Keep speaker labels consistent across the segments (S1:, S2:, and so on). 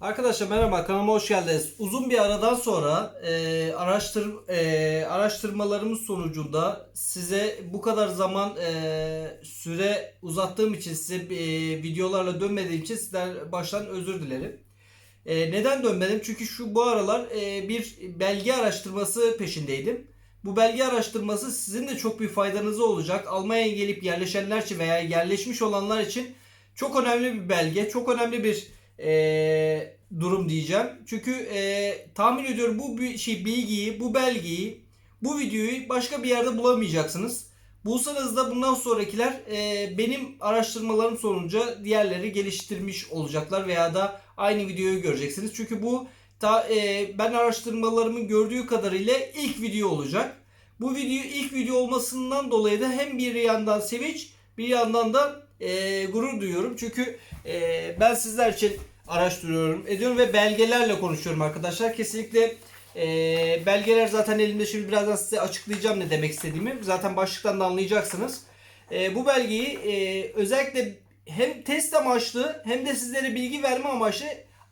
S1: Arkadaşlar merhaba kanalıma hoş geldiniz. Uzun bir aradan sonra e, araştır e, araştırmalarımız sonucunda size bu kadar zaman e, süre uzattığım için size e, videolarla dönmediğim için sizden baştan özür dilerim. E, neden dönmedim? Çünkü şu bu aralar e, bir belge araştırması peşindeydim. Bu belge araştırması sizin de çok bir faydanıza olacak. Almanya'ya gelip yerleşenler için veya yerleşmiş olanlar için çok önemli bir belge, çok önemli bir e, durum diyeceğim. Çünkü e, tahmin ediyorum bu şey bilgiyi, bu belgeyi, bu videoyu başka bir yerde bulamayacaksınız. Bulsanız da bundan sonrakiler e, benim araştırmalarım sonucu diğerleri geliştirmiş olacaklar veya da aynı videoyu göreceksiniz. Çünkü bu ta, e, ben araştırmalarımın gördüğü kadarıyla ilk video olacak. Bu video ilk video olmasından dolayı da hem bir yandan sevinç bir yandan da e, gurur duyuyorum. Çünkü e, ben sizler için araştırıyorum, ediyorum ve belgelerle konuşuyorum arkadaşlar. Kesinlikle e, belgeler zaten elimde şimdi birazdan size açıklayacağım ne demek istediğimi. Zaten başlıktan da anlayacaksınız. E, bu belgeyi e, özellikle hem test amaçlı hem de sizlere bilgi verme amaçlı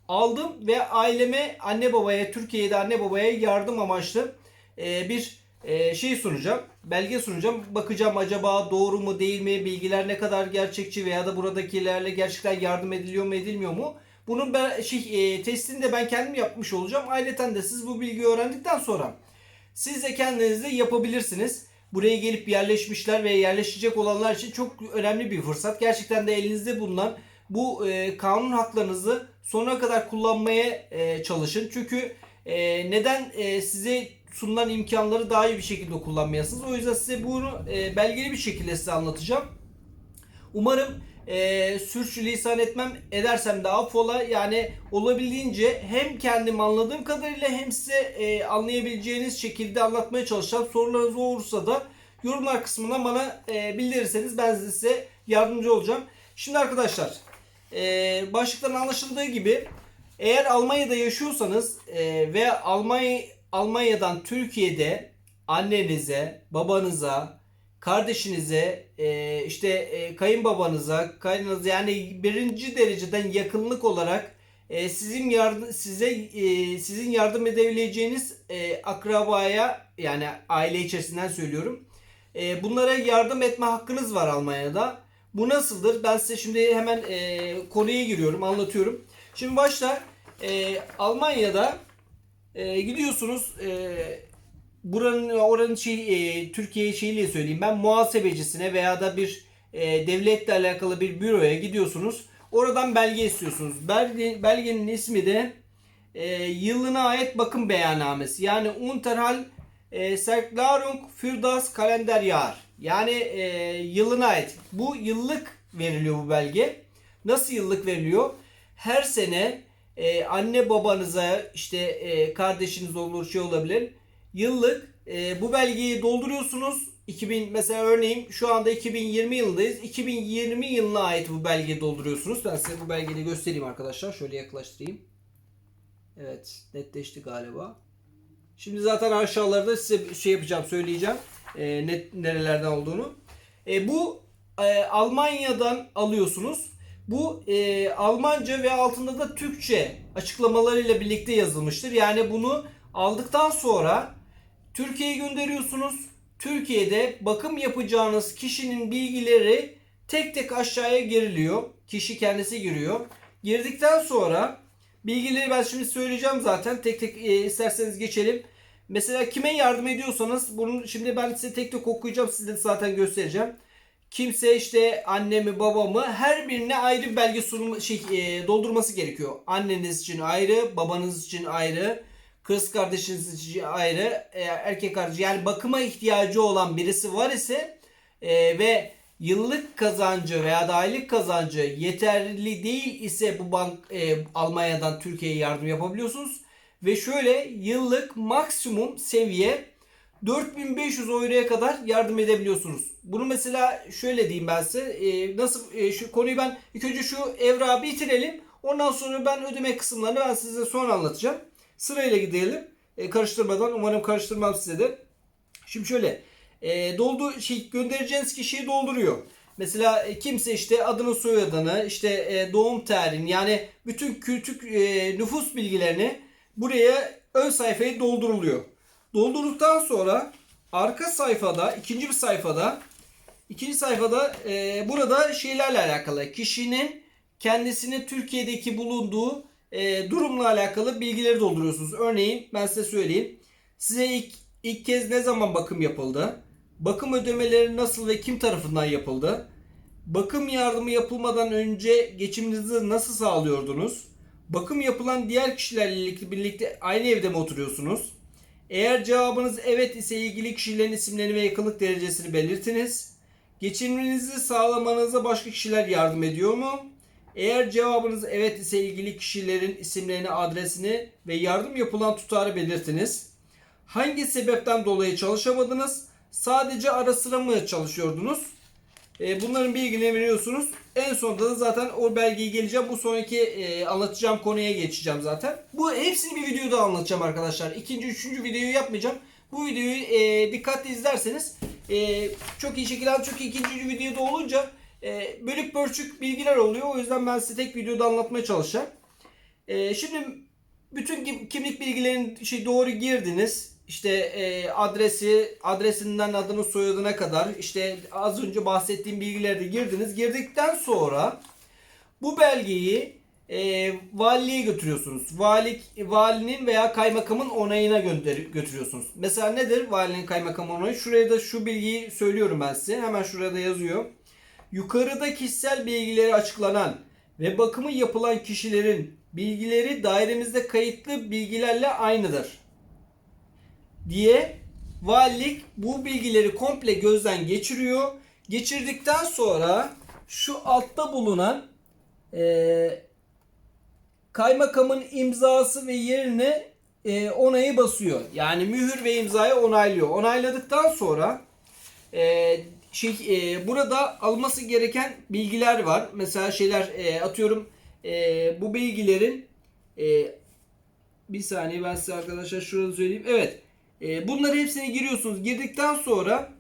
S1: aldım ve aileme, anne babaya, Türkiye'de anne babaya yardım amaçlı e, bir e, şey sunacağım. Belge sunacağım. Bakacağım acaba doğru mu değil mi? Bilgiler ne kadar gerçekçi veya da buradakilerle gerçekten yardım ediliyor mu edilmiyor mu? Bunun ben, şey, e, testini de ben kendim yapmış olacağım. Ayrıca de siz bu bilgiyi öğrendikten sonra siz de kendiniz de yapabilirsiniz. Buraya gelip yerleşmişler ve yerleşecek olanlar için çok önemli bir fırsat. Gerçekten de elinizde bulunan bu e, kanun haklarınızı sonuna kadar kullanmaya e, çalışın. Çünkü e, neden e, size sunulan imkanları daha iyi bir şekilde kullanmayasınız. O yüzden size bunu e, belgeli bir şekilde size anlatacağım. Umarım e, sürçülisan etmem edersem de affola. Yani olabildiğince hem kendim anladığım kadarıyla hem size e, anlayabileceğiniz şekilde anlatmaya çalışacağım. Sorularınız olursa da yorumlar kısmına bana e, bildirirseniz ben size yardımcı olacağım. Şimdi arkadaşlar e, başlıktan anlaşıldığı gibi eğer Almanya'da yaşıyorsanız e, ve Almanya Almanya'dan Türkiye'de annenize, babanıza, kardeşinize, e, işte e, kayınbabanıza, kaynınıza yani birinci dereceden yakınlık olarak e, sizin yardım size e, sizin yardım edebileceğiniz e, akrabaya yani aile içerisinden söylüyorum. E, bunlara yardım etme hakkınız var Almanya'da. Bu nasıldır? Ben size şimdi hemen e, konuya giriyorum, anlatıyorum. Şimdi başta e, Almanya'da e, gidiyorsunuz e, buranın oranın şey e, Türkiye şeyiyle söyleyeyim ben muhasebecisine veya da bir e, devletle alakalı bir büroya gidiyorsunuz. Oradan belge istiyorsunuz. Belge, belgenin ismi de e, yılına ait bakım beyannamesi. Yani Unterhal e, Serklarung für das Kalenderjahr. Yani e, yılına ait. Bu yıllık veriliyor bu belge. Nasıl yıllık veriliyor? Her sene e, anne babanıza işte e, kardeşiniz olur şey olabilir. Yıllık e, bu belgeyi dolduruyorsunuz. 2000 mesela örneğin şu anda 2020 yılındayız. 2020 yılına ait bu belgeyi dolduruyorsunuz. Ben size bu belgeyi göstereyim arkadaşlar. Şöyle yaklaştırayım. Evet netleşti galiba. Şimdi zaten aşağılarda size şey yapacağım söyleyeceğim. E, net nerelerden olduğunu. E, bu e, Almanya'dan alıyorsunuz. Bu e, Almanca ve altında da Türkçe açıklamalarıyla birlikte yazılmıştır. Yani bunu aldıktan sonra Türkiye'ye gönderiyorsunuz. Türkiye'de bakım yapacağınız kişinin bilgileri tek tek aşağıya giriliyor. Kişi kendisi giriyor. Girdikten sonra bilgileri ben şimdi söyleyeceğim zaten. Tek tek e, isterseniz geçelim. Mesela kime yardım ediyorsanız bunu şimdi ben size tek tek okuyacağım. Size de zaten göstereceğim. Kimse işte annemi babamı her birine ayrı bir belge sunum şey e, doldurması gerekiyor. Anneniz için ayrı, babanız için ayrı, kız kardeşiniz ayrı, e, erkek kardeş yani bakıma ihtiyacı olan birisi var ise e, ve yıllık kazancı veya da aylık kazancı yeterli değil ise bu bank e, Almanya'dan Türkiye'ye yardım yapabiliyorsunuz. Ve şöyle yıllık maksimum seviye 4500 euroya kadar yardım edebiliyorsunuz. Bunu mesela şöyle diyeyim ben size. E, nasıl e, şu konuyu ben ilk önce şu evrağı bitirelim. Ondan sonra ben ödeme kısımlarını ben size sonra anlatacağım. Sırayla gidelim. E, karıştırmadan umarım karıştırmam size de. Şimdi şöyle e, doldu şey göndereceğiniz kişiyi dolduruyor. Mesela e, kimse işte adını soyadını, işte e, doğum tarihini yani bütün kültür e, nüfus bilgilerini buraya ön sayfaya dolduruluyor. Doldurduktan sonra arka sayfada, ikinci bir sayfada ikinci sayfada e, burada şeylerle alakalı kişinin kendisinin Türkiye'deki bulunduğu e, durumla alakalı bilgileri dolduruyorsunuz. Örneğin ben size söyleyeyim. Size ilk, ilk kez ne zaman bakım yapıldı? Bakım ödemeleri nasıl ve kim tarafından yapıldı? Bakım yardımı yapılmadan önce geçiminizi nasıl sağlıyordunuz? Bakım yapılan diğer kişilerle birlikte aynı evde mi oturuyorsunuz? Eğer cevabınız evet ise ilgili kişilerin isimlerini ve yakınlık derecesini belirtiniz. Geçiminizi sağlamanıza başka kişiler yardım ediyor mu? Eğer cevabınız evet ise ilgili kişilerin isimlerini, adresini ve yardım yapılan tutarı belirtiniz. Hangi sebepten dolayı çalışamadınız? Sadece ara sıra mı çalışıyordunuz? E, bunların bilgilerini veriyorsunuz. En sonunda da zaten o belgeyi geleceğim. Bu sonraki e, anlatacağım konuya geçeceğim zaten. Bu hepsini bir videoda anlatacağım arkadaşlar. İkinci, üçüncü videoyu yapmayacağım. Bu videoyu e, dikkatli izlerseniz e, çok iyi şekilde çok iyi ikinci videoda olunca e, bölük pörçük bilgiler oluyor. O yüzden ben size tek videoda anlatmaya çalışacağım. E, şimdi bütün kim- kimlik bilgilerini şey doğru girdiniz. İşte e, adresi, adresinden adını soyadına kadar işte az önce bahsettiğim bilgileri de girdiniz. Girdikten sonra bu belgeyi e, valiliğe götürüyorsunuz. Valilik, valinin veya kaymakamın onayına gönder götürüyorsunuz. Mesela nedir valinin kaymakamın onayı? Şuraya da şu bilgiyi söylüyorum ben size. Hemen şurada da yazıyor. Yukarıda kişisel bilgileri açıklanan ve bakımı yapılan kişilerin bilgileri dairemizde kayıtlı bilgilerle aynıdır diye valilik bu bilgileri komple gözden geçiriyor. Geçirdikten sonra şu altta bulunan eee, kaymakamın imzası ve yerine eee, onayı basıyor. Yani mühür ve imzayı onaylıyor. Onayladıktan sonra eee, şey, eee, burada alması gereken bilgiler var. Mesela şeyler eee, atıyorum eee, bu bilgilerin eee, bir saniye ben size arkadaşlar şurada söyleyeyim. Evet. E, bunları hepsini giriyorsunuz. Girdikten sonra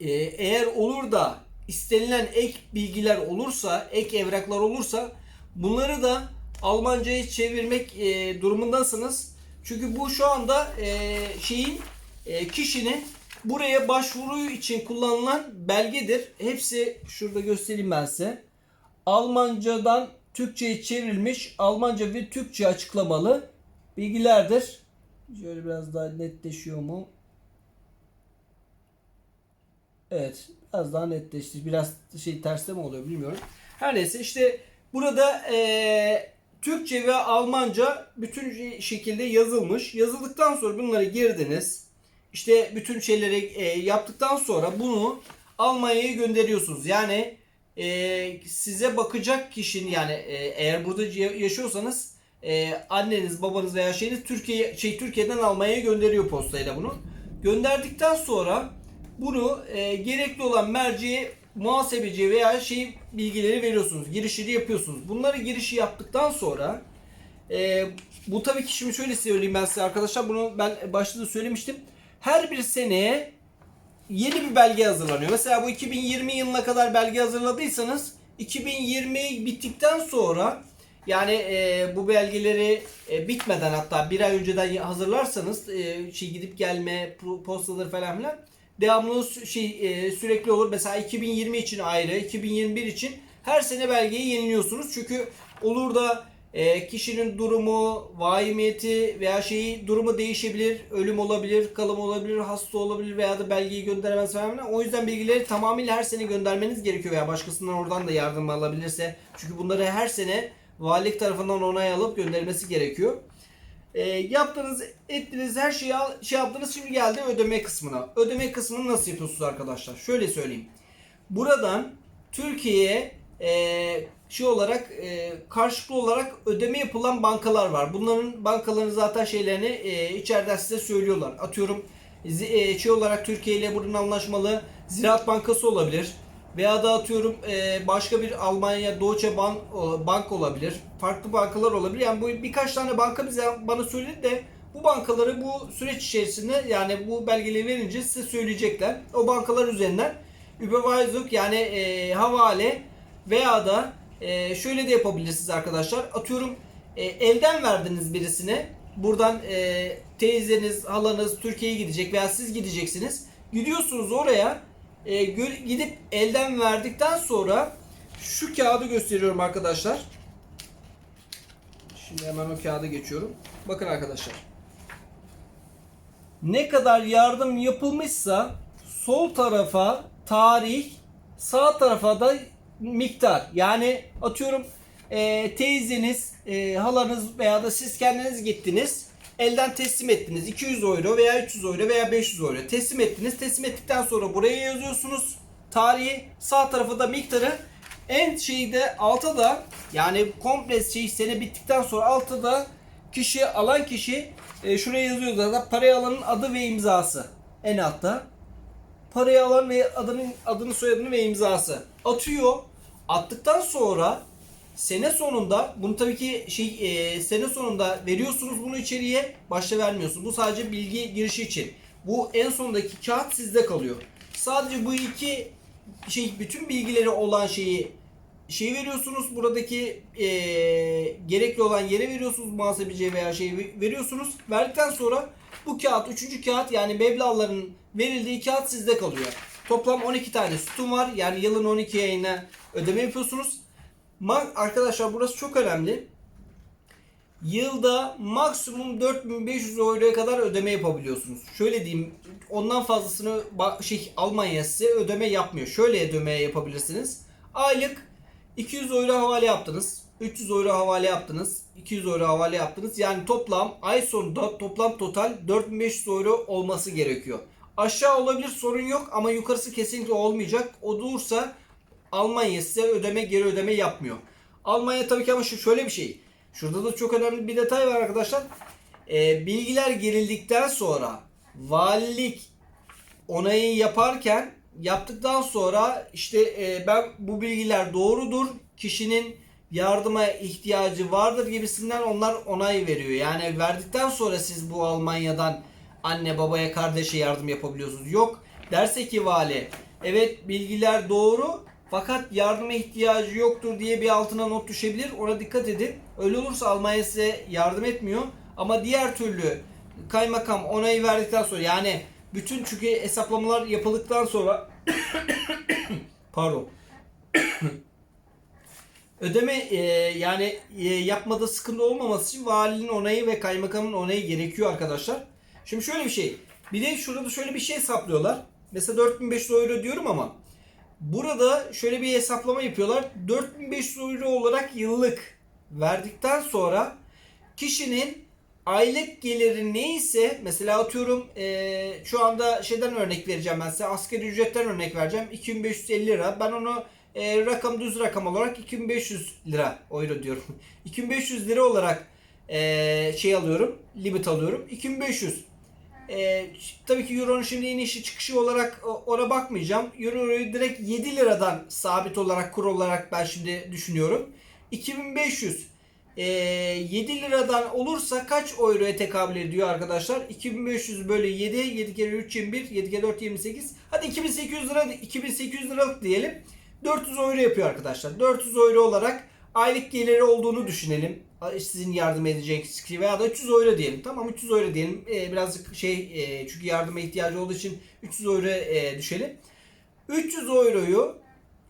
S1: e, eğer olur da istenilen ek bilgiler olursa, ek evraklar olursa bunları da Almanca'ya çevirmek e, durumundasınız. Çünkü bu şu anda e, şeyin e, kişinin buraya başvuru için kullanılan belgedir. Hepsi şurada göstereyim ben size. Almancadan Türkçe'ye çevrilmiş Almanca ve Türkçe açıklamalı bilgilerdir. Şöyle biraz daha netleşiyor mu? Evet. Biraz daha netleşti. Biraz şey terste mi oluyor bilmiyorum. Her neyse işte burada eee, Türkçe ve Almanca bütün şekilde yazılmış. Yazıldıktan sonra bunları girdiniz. İşte bütün şeyleri eee, yaptıktan sonra bunu Almanya'ya gönderiyorsunuz. Yani eee, size bakacak kişinin yani eee, eğer burada ya- yaşıyorsanız eee, anneniz, babanız veya şeyiniz Türkiye şey Türkiye'den Almanya'ya gönderiyor postayla bunu. Gönderdikten sonra bunu eee, gerekli olan merciye muhasebeciye veya şey bilgileri veriyorsunuz. Girişini yapıyorsunuz. Bunları girişi yaptıktan sonra eee, bu tabii ki şimdi şöyle söyleyeyim ben size arkadaşlar. Bunu ben başta da söylemiştim. Her bir seneye yeni bir belge hazırlanıyor. Mesela bu 2020 yılına kadar belge hazırladıysanız 2020 bittikten sonra yani e, bu belgeleri e, bitmeden hatta bir ay önceden hazırlarsanız e, şey gidip gelme postaları falan filan devamlı şey e, sürekli olur. Mesela 2020 için ayrı, 2021 için her sene belgeyi yeniliyorsunuz. Çünkü olur da e, kişinin durumu, vahimiyeti veya şeyi durumu değişebilir. Ölüm olabilir, kalım olabilir, hasta olabilir veya da belgeyi gönderemez falan. O yüzden bilgileri tamamıyla her sene göndermeniz gerekiyor veya başkasından oradan da yardım alabilirse. Çünkü bunları her sene valilik tarafından onay alıp göndermesi gerekiyor. E, yaptığınız, ettiğiniz her şeyi şey yaptınız. Şimdi geldi ödeme kısmına. Ödeme kısmını nasıl yapıyorsunuz arkadaşlar? Şöyle söyleyeyim. Buradan Türkiye'ye e, şey olarak e, karşılıklı olarak ödeme yapılan bankalar var. Bunların bankaların zaten şeylerini e, içeriden size söylüyorlar. Atıyorum e, şey olarak Türkiye ile bunun anlaşmalı Ziraat Bankası olabilir. Veya da atıyorum e, başka bir Almanya Deutsche Bank, o- Bank olabilir. Farklı bankalar olabilir. Yani bu birkaç tane banka bize bana söyledi de bu bankaları bu süreç içerisinde yani bu belgeleri verince size söyleyecekler. O bankalar üzerinden Überweisung yani e, havale veya da e, şöyle de yapabilirsiniz arkadaşlar. Atıyorum e, elden verdiniz birisine. Buradan e, teyzeniz, halanız Türkiye'ye gidecek veya siz gideceksiniz. Gidiyorsunuz oraya e, gidip elden verdikten sonra şu kağıdı gösteriyorum arkadaşlar. Şimdi hemen o kağıda geçiyorum. Bakın arkadaşlar. Ne kadar yardım yapılmışsa sol tarafa tarih, sağ tarafa da miktar. Yani atıyorum e, teyzeniz, e, halanız veya da siz kendiniz gittiniz. Elden teslim ettiniz. 200 euro veya 300 euro veya 500 euro teslim ettiniz. Teslim ettikten sonra buraya yazıyorsunuz. Tarihi sağ tarafa da miktarı en şeyde alta da yani komple şey sene bittikten sonra altta da kişi alan kişi e, şuraya yazıyor zaten parayı alanın adı ve imzası en altta parayı alan ve adının adını soyadını ve imzası atıyor. Attıktan sonra sene sonunda bunu tabii ki şey e, sene sonunda veriyorsunuz bunu içeriye başta vermiyorsunuz. Bu sadece bilgi girişi için. Bu en sondaki kağıt sizde kalıyor. Sadece bu iki şey bütün bilgileri olan şeyi şey veriyorsunuz buradaki e, gerekli olan yere veriyorsunuz muhasebeciye veya şeyi veriyorsunuz. Verdikten sonra bu kağıt üçüncü kağıt yani meblağların verildiği kağıt sizde kalıyor. Toplam 12 tane sütun var. Yani yılın 12 ayına ödeme yapıyorsunuz. Arkadaşlar burası çok önemli. Yılda maksimum 4500 euroya kadar ödeme yapabiliyorsunuz. Şöyle diyeyim ondan fazlasını şey Almanya size ödeme yapmıyor. Şöyle ödeme yapabilirsiniz. Aylık 200 euro havale yaptınız. 300 euro havale yaptınız. 200 euro havale yaptınız. Yani toplam ay sonunda toplam total 4500 euro olması gerekiyor. Aşağı olabilir sorun yok ama yukarısı kesinlikle olmayacak. O durursa Almanya size ödeme geri ödeme yapmıyor. Almanya tabii ki ama şu şöyle bir şey. Şurada da çok önemli bir detay var arkadaşlar. Ee, bilgiler girildikten sonra valilik onayı yaparken yaptıktan sonra işte e, ben bu bilgiler doğrudur. Kişinin yardıma ihtiyacı vardır gibisinden onlar onay veriyor. Yani verdikten sonra siz bu Almanya'dan anne babaya kardeşe yardım yapabiliyorsunuz. Yok derse ki vali evet bilgiler doğru fakat yardıma ihtiyacı yoktur diye bir altına not düşebilir. Ona dikkat edin. Öyle olursa Almanya size yardım etmiyor. Ama diğer türlü kaymakam onayı verdikten sonra yani bütün çünkü hesaplamalar yapıldıktan sonra pardon ödeme e, yani e, yapmada sıkıntı olmaması için valinin onayı ve kaymakamın onayı gerekiyor arkadaşlar. Şimdi şöyle bir şey. Bir de şurada şöyle bir şey hesaplıyorlar. Mesela 4500 euro diyorum ama burada şöyle bir hesaplama yapıyorlar. 4500 euro olarak yıllık verdikten sonra kişinin aylık geliri neyse mesela atıyorum eee, şu anda şeyden örnek vereceğim ben size asgari ücretten örnek vereceğim. 2550 lira. Ben onu eee, rakam düz rakam olarak 2500 lira euro diyorum. 2500 lira olarak eee, şey alıyorum limit alıyorum. 2500 Eee, tabii ki Euro'nun şimdi inişi çıkışı olarak ona bakmayacağım. Euro'yu direkt 7 liradan sabit olarak kur olarak ben şimdi düşünüyorum. 2500 eee 7 liradan olursa kaç euroya tekabül ediyor arkadaşlar? 2500 bölü 7, 7 kere 3 21, 7 kere 4 28. Hadi 2800 lira 2800 liralık diyelim. 400 euro yapıyor arkadaşlar. 400 euro olarak aylık geliri olduğunu düşünelim. Sizin yardım edecek kişi veya da 300 euro diyelim. Tamam 300 euro diyelim. Ee, birazcık şey e, çünkü yardıma ihtiyacı olduğu için 300 euro e, düşelim. 300 euroyu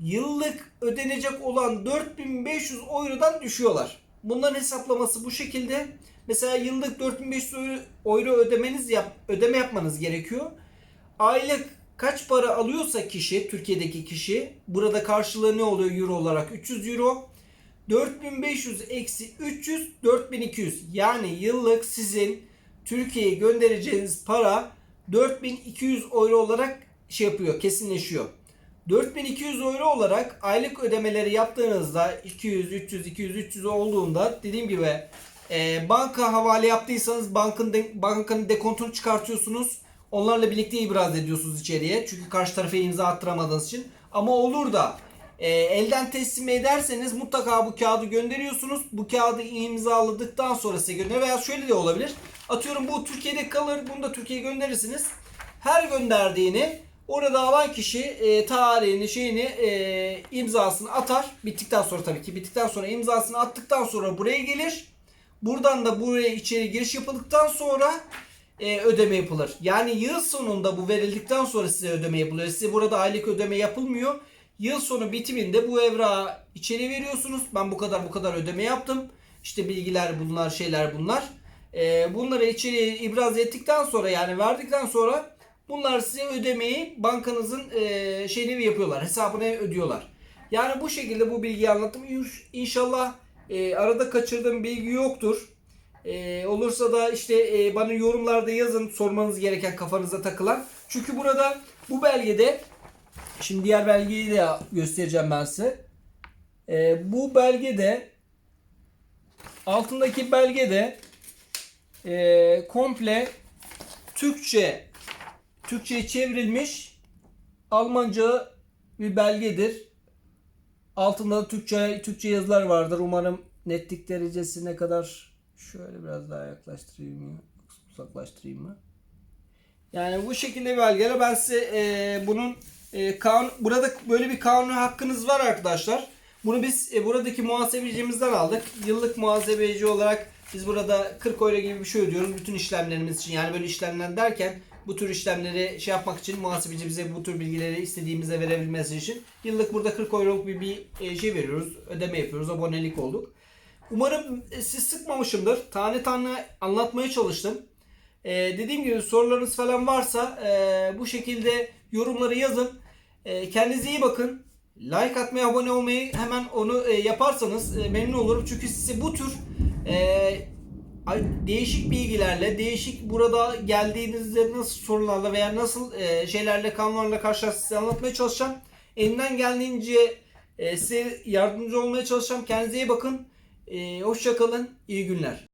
S1: yıllık ödenecek olan 4500 eurodan düşüyorlar. Bunların hesaplaması bu şekilde. Mesela yıllık 4500 euro, euro ödemeniz yap, ödeme yapmanız gerekiyor. Aylık kaç para alıyorsa kişi, Türkiye'deki kişi, burada karşılığı ne oluyor euro olarak? 300 euro. 4500 eksi 300 4200 yani yıllık sizin Türkiye'ye göndereceğiniz para 4200 euro olarak şey yapıyor kesinleşiyor. 4200 euro olarak aylık ödemeleri yaptığınızda 200 300 200 300 olduğunda dediğim gibi e, banka havale yaptıysanız bankın de, bankanın dekontunu çıkartıyorsunuz. Onlarla birlikte ibraz ediyorsunuz içeriye. Çünkü karşı tarafa imza attıramadığınız için. Ama olur da e, elden teslim ederseniz mutlaka bu kağıdı gönderiyorsunuz. Bu kağıdı imzaladıktan sonra size gönderiyor. Veya şöyle de olabilir. Atıyorum bu Türkiye'de kalır. Bunu da Türkiye'ye gönderirsiniz. Her gönderdiğini Orada alan kişi e, tarihini şeyini e, imzasını atar. Bittikten sonra tabii ki bittikten sonra imzasını attıktan sonra buraya gelir. Buradan da buraya içeri giriş yapıldıktan sonra e, ödeme yapılır. Yani yıl sonunda bu verildikten sonra size ödeme yapılıyor. Size burada aylık ödeme yapılmıyor. Yıl sonu bitiminde bu evrağı içeri veriyorsunuz. Ben bu kadar bu kadar ödeme yaptım. İşte bilgiler bunlar şeyler bunlar. E, bunları içeriye ibraz ettikten sonra yani verdikten sonra bunlar size ödemeyi bankanızın e, şeyini yapıyorlar. Hesabına ödüyorlar. Yani bu şekilde bu bilgiyi anlattım. İnşallah e, arada kaçırdığım bilgi yoktur. Ee, olursa da işte e, bana yorumlarda yazın sormanız gereken kafanıza takılan. Çünkü burada bu belgede şimdi diğer belgeyi de göstereceğim ben size. Ee, bu belgede altındaki belgede e, komple Türkçe Türkçe'ye çevrilmiş Almanca bir belgedir. Altında da Türkçe Türkçe yazılar vardır. Umarım netlik derecesi ne kadar şöyle biraz daha yaklaştırayım mı? Uzaklaştırayım mı? Yani bu şekilde bir belgeler ben size e, bunun e, kanun burada böyle bir kanun hakkınız var arkadaşlar. Bunu biz e, buradaki muhasebecimizden aldık. Yıllık muhasebeci olarak biz burada 40 euro gibi bir şey ödüyoruz bütün işlemlerimiz için. Yani böyle işlemler derken bu tür işlemleri şey yapmak için muhasebeci bize bu tür bilgileri istediğimize verebilmesi için yıllık burada 40 euroluk bir, bir e, şey veriyoruz. Ödeme yapıyoruz. Abonelik olduk. Umarım e, siz sıkmamışımdır. Tane tane anlatmaya çalıştım. Ee, dediğim gibi sorularınız falan varsa e, bu şekilde yorumları yazın. E, kendinize iyi bakın. Like atmayı, abone olmayı hemen onu e, yaparsanız e, memnun olurum. Çünkü size bu tür e, değişik bilgilerle, değişik burada geldiğinizde nasıl sorunlarla veya nasıl e, şeylerle, kanunlarla karşılaştığınızı anlatmaya çalışacağım. Elimden geldiğince size yardımcı olmaya çalışacağım. Kendinize iyi bakın. E, hoşça kalın. İyi günler.